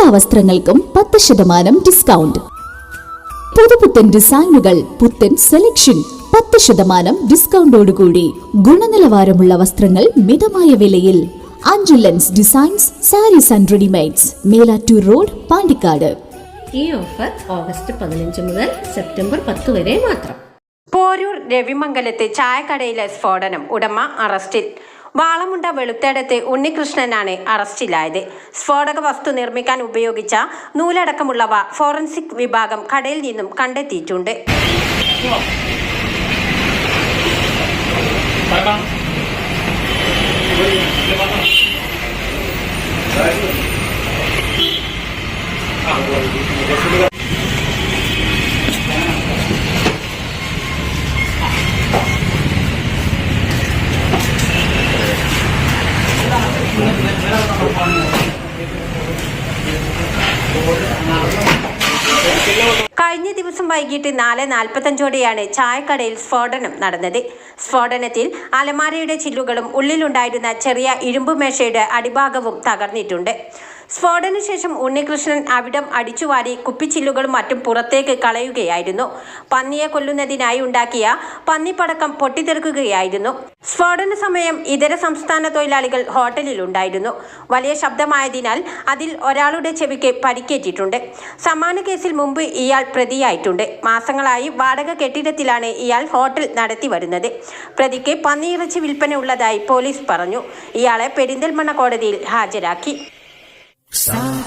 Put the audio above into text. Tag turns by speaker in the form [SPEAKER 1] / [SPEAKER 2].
[SPEAKER 1] എല്ലാ വസ്ത്രങ്ങൾക്കും പത്ത് ശതമാനം ഡിസ്കൗണ്ട് പുതുപുത്തൻ ഡിസൈനുകൾ പുത്തൻ സെലക്ഷൻ പത്ത് ശതമാനം ഡിസ്കൗണ്ടോടുകൂടി ഗുണനിലവാരമുള്ള വസ്ത്രങ്ങൾ മിതമായ വിലയിൽ. അഞ്ചുലൻസ് designs sarees and readymades Melattur road Pandikkad.
[SPEAKER 2] ഈ ഓഫർ ഓഗസ്റ്റ് പതിനഞ്ച് മുതൽ സെപ്റ്റംബർ പത്ത് വരെ മാത്രം.
[SPEAKER 3] പോരൂർ രവിമംഗലത്തെ ചായക്കടയിലെ സ്ഫോടനം ഉടമ അറസ്റ്റിൽ. വാളമുണ്ട വെളുത്തേടത്തെ ഉണ്ണികൃഷ്ണനാണ് അറസ്റ്റിലായത്. സ്ഫോടക വസ്തു നിർമ്മിക്കാൻ ഉപയോഗിച്ച നൂലടക്കമുള്ളവ ഫോറൻസിക് വിഭാഗം കടയിൽ നിന്നും കണ്ടെത്തിയിട്ടുണ്ട്. കഴിഞ്ഞ ദിവസം വൈകിട്ട് നാല് നാൽപ്പത്തഞ്ചോടെയാണ് ചായക്കടയിൽ സ്ഫോടനം നടന്നത്. സ്ഫോടനത്തിൽ അലമാരയുടെ ചില്ലുകളും ഉള്ളിലുണ്ടായിരുന്ന ചെറിയ ഇരുമ്പുമേശയുടെ അടിഭാഗവും തകർന്നിട്ടുണ്ട്. സ്ഫോടന ശേഷം ഉണ്ണികൃഷ്ണൻ അവിടം അടിച്ചുവാരി കുപ്പിച്ചില്ലുകളും മറ്റും പുറത്തേക്ക് കളയുകയായിരുന്നു. പന്നിയെ കൊല്ലുന്നതിനായി ഉണ്ടാക്കിയ പന്നിപ്പടക്കം പൊട്ടിത്തെറുക്കുകയായിരുന്നു. സ്ഫോടന സമയം ഇതര സംസ്ഥാന തൊഴിലാളികൾ ഹോട്ടലിലുണ്ടായിരുന്നു വലിയ ശബ്ദമായതിനാൽ അതിൽ ഒരാളുടെ ചെവിക്ക് പരിക്കേറ്റിട്ടുണ്ട്. സമാന കേസിൽ മുമ്പ് ഇയാൾ പ്രതിയായിട്ടുണ്ട്. മാസങ്ങളായി വാടക കെട്ടിടത്തിലാണ് ഇയാൾ ഹോട്ടൽ നടത്തി വരുന്നത്. പ്രതിക്ക് പന്നിയിറച്ചി വിൽപ്പന ഉള്ളതായി പോലീസ് പറഞ്ഞു. ഇയാളെ പെരിന്തൽമണ്ണ കോടതിയിൽ ഹാജരാക്കി.
[SPEAKER 4] सा